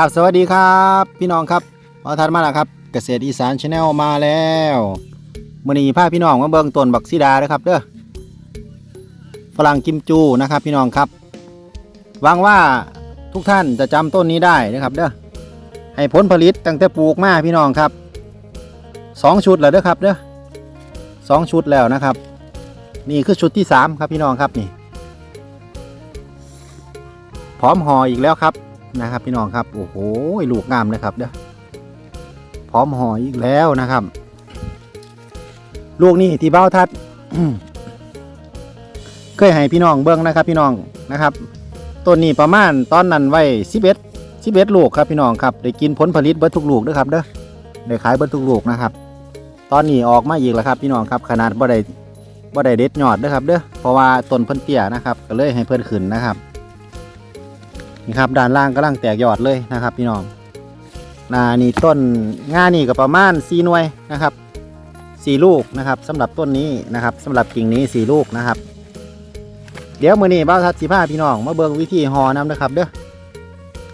กับสวัสดีครับ พี่น้องครับพอทันมาแล้วครับ เกษตรอีสานชาแนลมาแล้วมื่อนี้พาพี่น้องมาเบิ่งต้นบักซีดาเด้อครับเด้อฝรั่งกิมจูนะครับ พี่น้องครับหวังว่าทุกท่านจะจำต้นนี้ได้นะครับเด้อให้ผลผลิตตั้งแต่ปลูกมาพี่น้องครับสองชุดแล้วเด้อครับเด้อสองชุดแล้วนะครับ นี่คือชุดที่สามครับพี่น้องครับนี่ พร้อมห่ออีกแล้วครับ นะครับ พี่น้องครับโอ้โหลูกงามเลยครับเด้อพร้อมห่ออีกแล้วนะครับ ลูกนี่ที่เบ้าทัดเคยให้พี่น้องเบิ้งนะครับ พี่น้องนะครับต้นนี้ประมาณตอนนั้นไว้สิบเอ็ดสิบเอ็ดลูกครับพี่น้องครับได้กินผลผลิตเบิดทุกลูกด้อครับเด้อได้ขายเบิดทุกลูกนะครับ ตอนนี้ออกมาอีกแล้วครับ พี่น้องครับขนาดบ่ได้บ่ได้เด็ดยอดด้อครับเด้อเพราะว่าต้นเพิ่นเตี้ยนะครับ ก็เลยให้เพิ่นขึ้นนะครับ นี่ครับด้านล่างกำลังแตกยอดเลยนะครับ พี่น้องนานี่ต้นง่านี่ก็ประมาณ4หน่วยนะครับ4ลูกนะครับสำหรับต้นนี้นะครับสำหรับกิ่งนี้4ลูกนะครับ เดี๋ยวมือนี้บ้าทัดสีผ้าพี่น้องมาเบิ่งวิธีห่อน้ำนะครับ เด้อ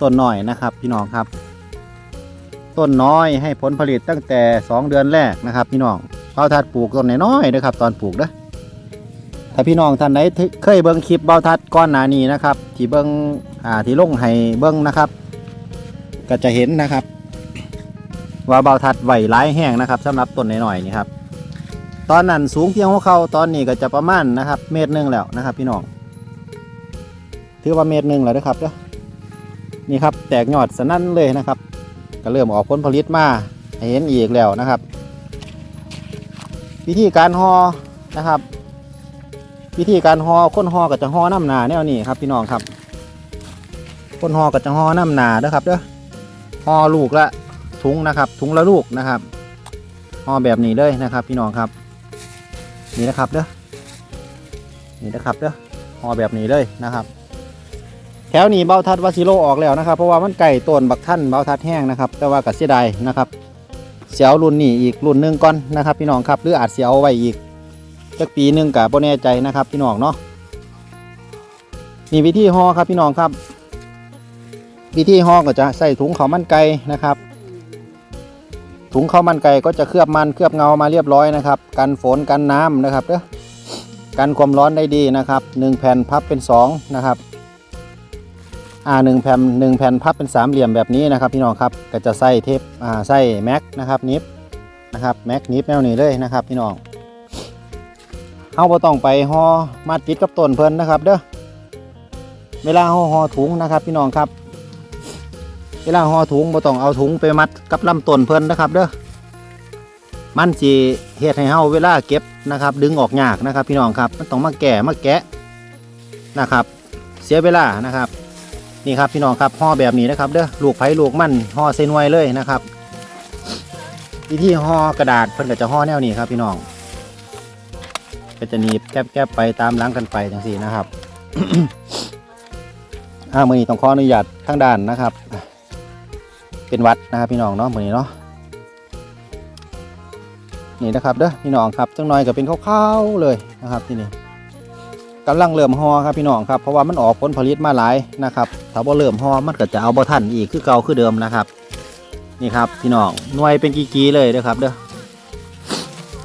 ต้นน้อยนะครับ พี่น้องครับ ต้นน้อยให้ผลผลิตตั้งแต่ 2 เดือนแรกนะครับ พี่น้องบ้าทัดปลูกต้นน้อยๆนะครับ ตอนปลูกเด้อ ถ้าพี่น้องท่านไหนเคยเบิ่งคลิปเบาทัดก้อนหนานี้นะครับที่เบิ่งอ่าที่ลงให้เบิ่งนะครับ ก็จะเห็นนะครับ ว่าเบาทัดไหวร้ายแห้งนะครับสำหรับต้นหน่อยๆนี่ครับตอนนั้นสูงเพียงหัวเข่าตอนนี้ก็จะประมาณนะครับ เมตรหนึ่งแล้วนะครับ พี่น้องถือว่าเมตรหนึ่งแล้วนะครับเด้อนี่ครับแตกยอดสนั่นเลยนะครับ ก็เริ่มออกผลผลิตมาเห็นอีกแล้วนะครับ วิธีการห่อนะครับ วิธีการห่อค้นห่อก็จะห่อน้ำหนาแนวนี้ครับพี่น้องครับค้นห่อก็จะห่อน้ำหนาเด้อครับเด้อห่อลูกละถุงนะครับ ถุงละลูกนะครับห่อแบบนี้เลยนะครับ พี่น้องครับ นี่นะครับเด้อนี่นะครับเด้อห่อแบบนี้เลยนะครับ แถวนี้เบ้าทัดวาซิโลออกแล้วนะครับ เพราะว่ามันไก่ต้นบักท่านเบ้าทัดแห้งนะครับ แต่ว่ากัเสียดายนะครับเสียวรุ่นนี้อีกรุ่นหนึ่งก่อนนะครับ พี่น้องครับ หรืออาจเสียเอาไว้อีก จักปีหนึ่งกับโบแน่ใจนะครับ พี่น้องเนาะนี่วิธีห่อครับพี่น้องครับ วิธีห่อก็จะใส่ถุงข้าวมันไก่นะครับ ถุงข้าวมันไก่ก็จะเคลือบมันเคลือบเงามาเรียบร้อยนะครับ กันฝนกันน้ำนะครับเด้อกันความร้อนได้ดีนะครับหนึ่งแผ่นพับเป็นสองนะครับอ่าหนึ่งแผ่นหนึ่งแผ่นพับเป็นสามเหลี่ยมแบบนี้นะครับ พี่น้องครับก็จะใส่เทปอ่าใส่แม็กนะครับนิปนะครับแม็กนิปแนวนี้เลยนะครับ พี่น้อง เฮาบ่ต้องไปห่อมัดติดกับต้นเพิ่นนะครับ เด้อเวลาเฮาห่อถุงนะครับ พี่น้องครับ เวลาห่อถุงบ่ต้องเอาถุงไปมัดกับลำต้นเพิ่นนะครับ เด้อมันสิเฮ็ดให้เฮาเวลาเก็บนะครับ ดึงออกยากนะครับ พี่น้องครับ มันต้องมาแก่มาแกะนะครับ เสียเวลานะครับนี่ครับพี่น้องครับห่อแบบนี้นะครับ เด้อลูกไผ่ลูกมันห่อใส่หน่วเลยนะครับวิธีห่อกระดาษเพิ่นก็จะห่อแนวนี้ครับพี่น้อง ก็จะหนีบแกบๆไปตามหลังกันไปจังซี่นะครับอ่ามือนี้ต้องขออนุญาตทางด้านนะครับ เป็นวัดนะครับพี่น้องเนาะมือนี้เนาะนี่นะครับเด้อพี่น้องครับจังหน่อยก็เป็นข้าวๆเลยนะครับที่นี่กำลังเริ่มห่อครับพี่น้องครับเพราะว่ามันออกผลผลิตมาหลายนะครับถ้าบ่เริ่มหอมันก็จะเอาบ่ทันอีกคือเก่าคือเดิมนะครับนี่ครับพี่น้องหน่วยเป็นกีๆเลยเด้อครับเด้อ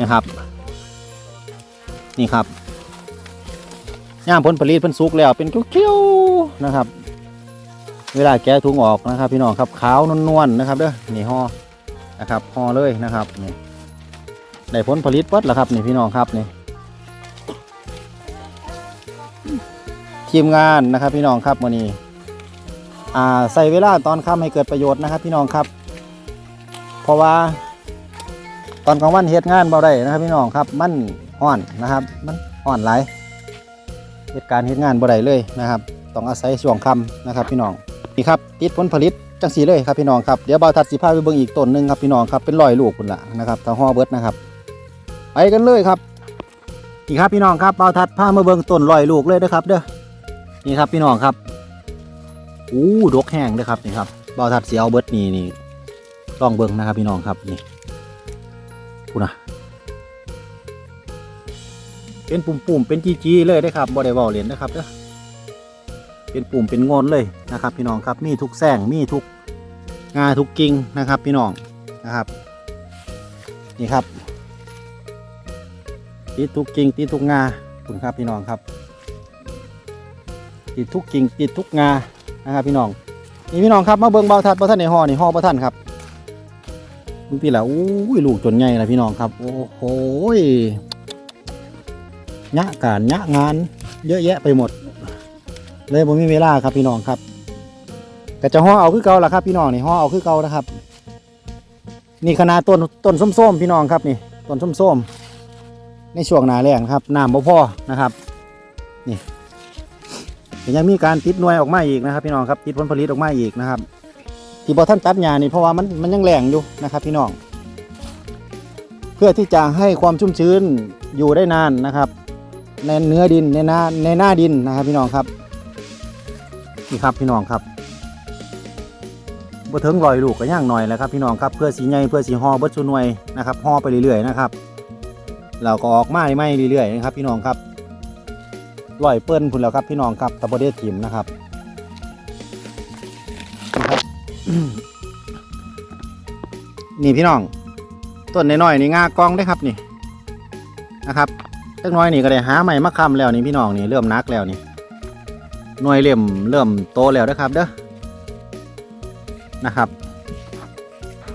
นะครับ นี่ครับย่ามผลผลิตเพิ่นสุกแล้วเป็นเขียวๆนะครับ เวลาแกะถุงออกนะครับ พี่น้องครับขาวนวลๆนะครับเด้อนี่ห่อนะครับห่อเลยนะครับนี่ได้ผลผลิตเปิดแล้วครับนี่พี่น้องครับนี่ทีมงานนะครับพี่น้องครับวันนี้อ่าใส่เวลาตอนค่ำให้เกิดประโยชน์นะครับ พี่น้องครับ เพราะว่า ตอนกลางวันเฮ็ดงานเบาได้นะครับ พี่น้องครับมัน อ่อนนะครับ มันอ่อนหลายเหตุการณ์เฮ็ดงานบ่ได้เลยนะครับ ต้องอาศัยช่วงค่ำนะครับ พี่น้องนี่ครับติดผลผลิตจังสีเลยครับพี่น้องครับเดี๋ยวเบาวทัดสีพาไปเบิ่งอีกต้นหนึ่งครับพี่น้องครับเป็นรอยลูกคุณละนะครับถ้าห่อเบิดนะครับ ไปกันเลยครับนี่ครับพี่น้องครับเบาวทัดพามาเบิ่งต้นรอยลูกเลยนะครับ เด้อนี่ครับพี่น้องครับอู้ดกแห้งเลยครับนี่ครับเบาวทัดสีเอาเบิดนี่นี่ลองเบิ่งนะครับพี่น้องครับนี่กูนะ เป็นปุ่มๆเป็นจีๆเลยได้ครับบ่ได้เว้าเล่นนะครับเด้อเป็นปุ่มเป็นงอนเลยนะครับ พี่น้องครับมีทุกแสงมีทุกงาทุกกิ่งนะครับ พี่น้องนะครับ นี่ครับติดทุกกิ่งติดทุกงาคุณครับพี่น้องครับติดทุกกิ่งติดทุกงานะครับ พี่น้องนี่พี่น้องครับมาเบิ่งเบาทัดบาทัดในห่อนี่ห่อบาทัดครับมึงพี่ละอู้ยลูกจนใหญ่ละพี่น้องครับ โอ้โห ยยะการยะงาน เยอะแยะไปหมด เลยผมมีเวลาครับพี่น้องครับก็จะห่อเอาคือเก่าละครับ พี่น้องนี่ห่อเอาคือเก่านะครับ นี่ขนาดต้นต้นส้มๆพี่น้องครับนี่ต้นส้มๆในช่วงหนาแรงครับน้ำบ่พอนะครับนี่ยังมีการติดหน่วยออกมาอีกนะครับ พี่น้องครับติดผลผลิตออกมาอีกนะครับ ที่บอท่านตัดหญ้านี่เพราะว่ามันมันยังแรงอยู่นะครับ พี่น้อง เพื่อที่จะให้ความชุ่มชื้นอยู่ได้นานนะครับ ในเนื้อดินในหน้าในหน้าดินนะครับพี่น้องครับนี่ครับพี่น้องครับบ่ถึงรอยลูกก็ย่างหน่อยแล้วครับพี่น้องครับเพื่อสีใหญ่เพื่อสีห่อเบิดสุนวยนะครับห่อไปเรื่อยๆนะครับเราก็ออกมาไม่เรื่อยๆนะครับ พี่น้องครับลอยเปิ้นพุ่นแล้วครับพี่น้องครับตะบเดถิมนะครับนะครับนี่พี่น้องต้นน้อยๆนี่งากองได้ครับนี่นะครับ เล็กน้อยนี่ก็ได้หาใหม่มาคำแล้วนี่พี่น้องนี่เริ่มนักแล้วนี่หน่วยเริ่มเริ่มโตแล้วนะครับเด้อนะครับ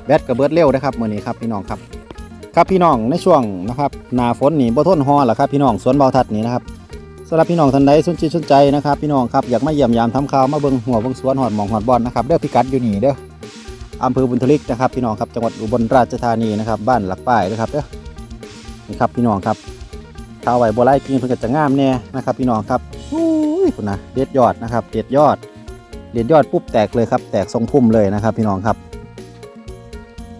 แบตกระเบิดเร็วนะครับมือนี้ครับพี่น้องครับ ครับพี่น้องในช่วงนะครับหนาฝนนี่บ่ทนฮอล่ะครับพี่น้องสวนเบาทัดนี่นะครับสำหรับพี่น้องท่านใดสนใจสนใจนะครับพี่น้องครับอยากมาเยี่ยมยามทำข่าวมาเบิงหัวเบิงสวนหอดหมองหอดบอลนะครับเด้อพิกัดอยู่นี่เด้ออำเภอบุญทลิกนะครับพี่น้องครับจังหวัดอุบลราชธานีนะครับบ้านหลักป้ายนะครับเด้อนี่ครับพี่น้องครับ ข้าวไหวบัวไล่กินเพิ่นก็จะงามแน่นะครับ พี่น้องครับอุ้ยคุณนะเด็ดยอดนะครับเด็ดยอดเด็ดยอดปุ๊บแตกเลยครับ แตกทรงพุ่มเลยนะครับ พี่น้องครับ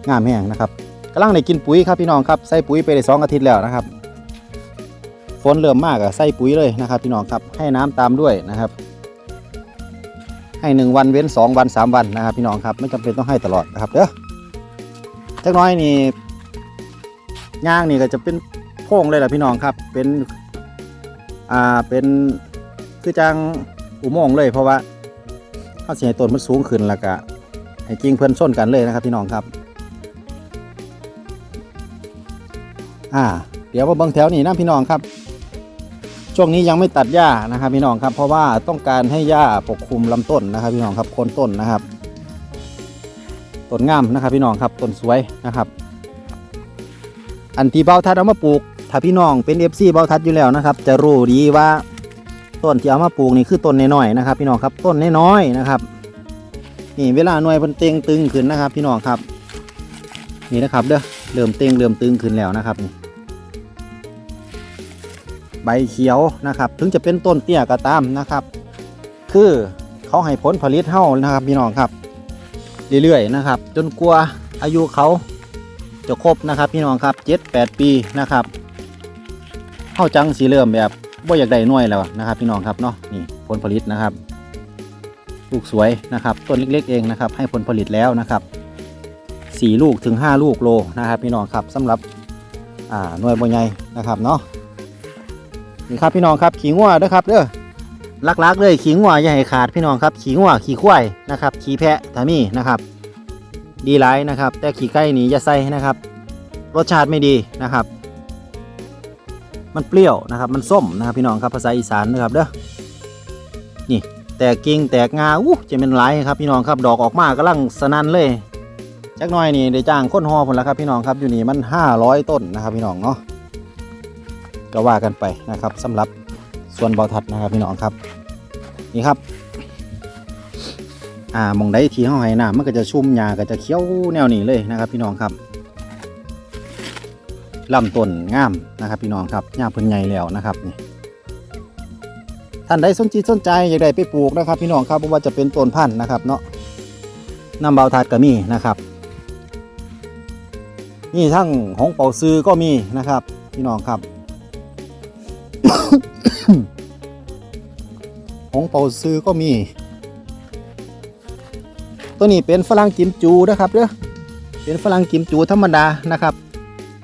งามแห้งนะครับกำลังได้กินปุ๋ยครับพี่น้องครับใส่ปุ๋ยไปได้สองอาทิตย์แล้วนะครับฝนเริ่มมากอะใส่ปุ๋ยเลยนะครับ พี่น้องครับให้น้ำตามด้วยนะครับ ให้หนึ่งวันเว้นสองวันสามวันนะครับ พี่น้องครับไม่จำเป็นต้องให้ตลอดนะครับเด้อจักน้อยนี่ย่างนี่ก็จะเป็น โค้งเลยแหละพี่น้องครับ เป็นอ่าเป็นคือจังอุโมงค์เลย เพราะว่าเขาเสียต้นมันสูงขึ้นแล้วก็ให้กิ่งเพื่อนส้นกันเลยนะครับพี่น้องครับ อ่า เดี๋ยวมาเบิ้งแถวนี้นะพี่น้องครับ ช่วงนี้ยังไม่ตัดหญ้านะครับพี่น้องครับ เพราะว่าต้องการให้หญ้าปกคลุมลำต้นนะครับ พี่น้องครับโคนต้นนะครับต้นงามนะครับพี่น้องครับต้นสวยนะครับ อันที่เบาทัดเอามาปลูก ถ้าพี่น้องเป็น FC เบาทัดอยู่แล้วนะครับ จะรู้ดีว่าต้นที่เอามาปลูกนี่คือต้นน้อยๆนะครับ พี่น้องครับต้นน้อยๆนะครับ นี่เวลาหน่วยเพิ่นเต็งตึงขึ้นนะครับ พี่น้องครับนี่นะครับเด้อเริ่มเต็งเริ่มตึงขึ้นแล้วนะครับนี่ใบเขียวนะครับ ถึงจะเป็นต้นเตี้ยก็ตามนะครับ คือเขาให้ผลผลิตเท่านะครับ พี่น้องครับ เรื่อยๆนะครับ จนกลัวาอายุเขาจะครบนะครับ พี่น้องครับเจ็ดแปดปีนะครับ เข้าจังสีเริ่มแบบว่าอยากได้น่วยแล้วนะครับ พี่น้องครับเนาะนี่ผลผลิตนะครับ ลูกสวยนะครับต้นเล็ก ๆ เองนะครับ ให้ผลผลิตแล้วนะครับสี่ลูกถึงห้าลูกโลนะครับ พี่น้องครับสำหรับอ่าหน่วยบใหญ่นะครับเนาะนี่ครับพี่น้องครับขี้งัวนะครับเด้อลักๆเลยขี้งัวอย่าให้ขาดพี่น้องครับขี้งัวขี้ควายนะครับขี้แพะถ้ามีนะครับ ดีหลายนะครับ แต่ขี้ไก่นี่อย่าใส่นะครับ รสชาติไม่ดีนะครับ มันเปรี้ยวนะครับ มันส้มนะครับพี่น้องครับภาษาอีสานนะครับเด้อนี่แตกกิ่งแตกงาอู้จะเป็นหลายครับพี่น้องครับดอกออกมากำลังสนั่นเลยจักหน่อยนี่ได้จ้างค้นหอผลแล้วครับพี่น้องครับอยู่นี่มัน 500 ต้นนะครับพี่น้องเนาะก็ว่ากันไปนะครับสำหรับส่วนเบาทัดนะครับพี่น้องครับ นี่ครับอ่ามองได้ทีห้องไห้น้ำมันก็จะชุ่มหญ้าก็จะเขี้ยวแนวนี้เลยนะครับ พี่น้องครับ ลำต้นงามนะครับพี่น้องครับหญ้าเพิ่นใหญ่แล้วนะครับนี่ท่านใดสนจิตสนใจอยากได้ไปปลูกนะครับ พี่น้องครับเพราะว่าจะเป็นต้นพันธุ์นะครับเนาะน้ำเบาทัดก็มีนะครับ นี่ทั้งหงเป่าซื้อก็มีนะครับ พี่น้องครับหงเป่าซื้อก็มี ตัวนี้เป็นฝรั่งกิมจูนะครับเด้อเป็นฝรั่งกิมจูธรรมดานะครับ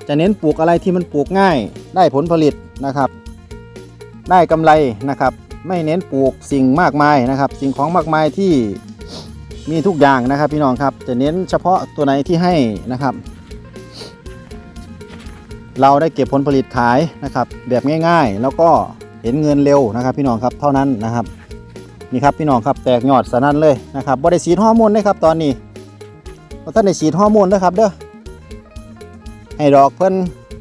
จะเน้นปลูกอะไรที่มันปลูกง่าย ได้ผลผลิตนะครับ ได้กำไรนะครับ ไม่เน้นปลูกสิ่งมากมายนะครับ สิ่งของมากมายที่มีทุกอย่างนะครับ พี่น้องครับจะเน้นเฉพาะตัวไหนที่ให้นะครับ เราได้เก็บผลผลิตขายนะครับ แบบง่าย ๆ แล้วก็เห็นเงินเร็วนะครับ พี่น้องครับเท่านั้นนะครับนี่ครับพี่น้องครับแตกยอดสนั่นเลยนะครับบ่ได้ฉีดฮอร์โมนเลยครับตอนนี้บ่ท่านได้ฉีดฮอร์โมนนะครับเด้อ ให้ดอกเพิ่น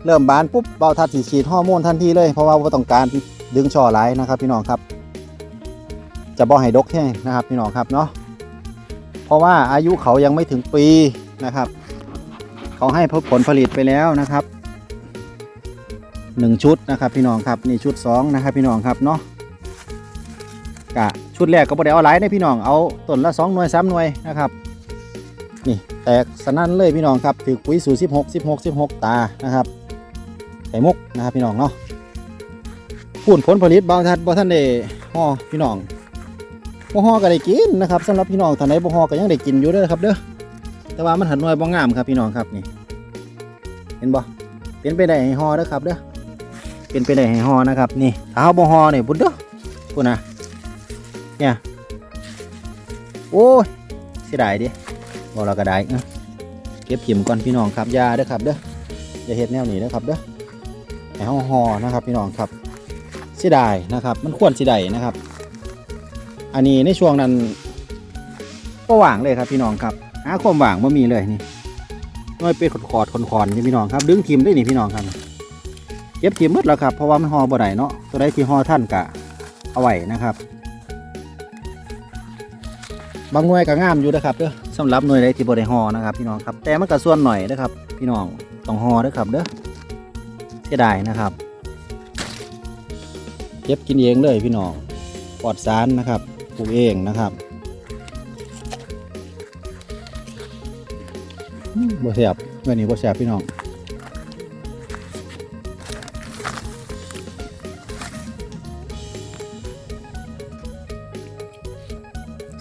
เริ่มบานปุ๊บเบาทัดสีฉีดฮอร์โมนทันทีเลยเพราะว่าบ่ต้องการดึงช่อไหลายนะครับ พี่น้องครับ จะบ่ให้ดกแห้งนะครับพี่น้องครับเนาะเพราะว่าอายุเขายังไม่ถึงปีนะครับ เขาให้ผลผลิตไปแล้วนะครับหนึ่งชุดนะครับพี่น้องครับนี่ชุดสองนะครับพี่น้องครับเนาะกะชุดแรกก็บ่ได้เอาหลายนะพี่น้องเอาต้นละสองหน่วยสามหน่วยนะครับ นี่แตกสนั่นเลยพี่น้องครับถือปุ๋ยสูตรสิบหกสิบหกสิบหกตานะครับไข่มุกนะครับพี่น้องเนาะพูนผลผลิตบางท่านบางท่านได้ห่อพี่น้องบ่ห่อก็ได้กินนะครับสำหรับพี่น้องท่านใดบ่ห่อก็ยังได้กินอยู่เด้อครับเด้อแต่ว่ามันหันหน่วยบ่งามครับพี่น้องครับนี่เห็นบ่เป็นไปได้ให้ห่อเด้อครับเด้อเป็นไปได้ให้ห่อนะครับนี่ถ้าเฮาบ่ห่อนี่บุญเด้อพุ่นน่ะเนี่ยโอ้ยเสียดายดิ บ่เราก็ได้เอ้อเก็บขิมก่อนพี่น้องครับยาเด้อครับเด้ออย่าเฮ็ดแนวนี้เด้อครับเด้อให้เฮาห่อนะครับ พี่น้องครับเสียดายนะครับ มันควรสิได้นะครับ อันนี้ในช่วงนั้นก็หว่างเลยครับพี่น้องครับหาความว่างบ่มีเลยนี่น้อยเป็นขอดขอดคอนคอนนี่พี่น้องครับ ดึงทิมได้นี่พี่น้องครับเก็บทิมหมดแล้วครับเพราะว่ามันห่อบ่ได้เนาะตัวใดที่ห่อท่านกะเอาไว้นะครับ บางหน่วยก็งามอยู่นะครับเด้อสำหรับหน่วยใดที่บ่ได้ห่อนะครับพี่น้องครับแต่มันก็ส่วนหน่อยนะครับ พี่น้องต้องห่อเด้อครับเด้อเสียดายนะครับเก็บกินเองเลยพี่น้องปลอดสารนะครับปลูกเองนะครับบ่แซ่บเมื่อนี้บ่แซ่บพี่น้อง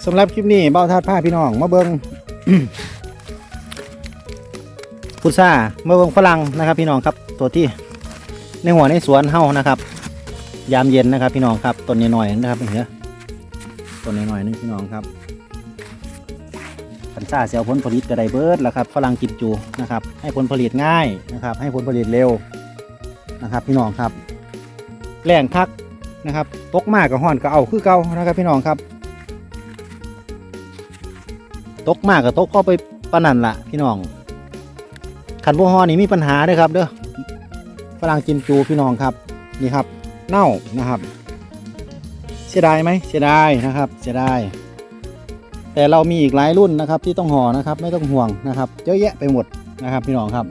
สำหรับคลิปนี้เบ้าทาดผ้าพี่น้องมาเบิงพุทรามาเบิงฝรั่งนะครับ พี่น้องครับ ตัวที่ในหัวในสวนเฮานะครับ ยามเย็นนะครับ พี่น้องครับต้นน้อยๆนะครับเห็นต้นน้อยๆนึงพี่น้องครับพันซ่าเสียวผลผลิตกระไดเบิร์ดแล้วครับฝรั่งกิมจูนะครับ ให้ผลผลิตง่ายนะครับ ให้ผลผลิตเร็วนะครับ พี่น้องครับแรงคักนะครับตกมากกับห่อนก็เอาคือเก่านะครับ พี่น้องครับ ตกมากกับตกเข้าไปปนนันละพี่น้องขันบัวฮอนี่มีปัญหาด้วยครับ เด้อฝรั่งกิมจูพี่น้องครับนี่ครับ เน่านะครับ เสียดายไหมเสียดายนะครับ เสียดายแต่เรามีอีกหลายรุ่นนะครับ ที่ต้องห่อนะครับ ไม่ต้องห่วงนะครับเยอะแยะไปหมดนะครับ พี่น้องครับ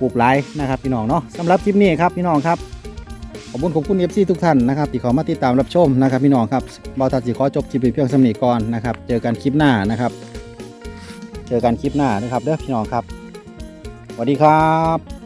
ปลูกหลายนะครับ พี่น้องเนาะสำหรับคลิปนี้ครับพี่น้องครับ อบคุณขอบคุณเอฟซีทุกท่านนะครับที่ขอมาติดตามรับชมนะครับพี่น้องครับบอตัดสิขอจบคลิปเพียงสำนีก่อนนะครับ เจอกันคลิปหน้านะครับ เจอกันคลิปหน้านะครับเด้อพี่น้องครับสวัสดีครับ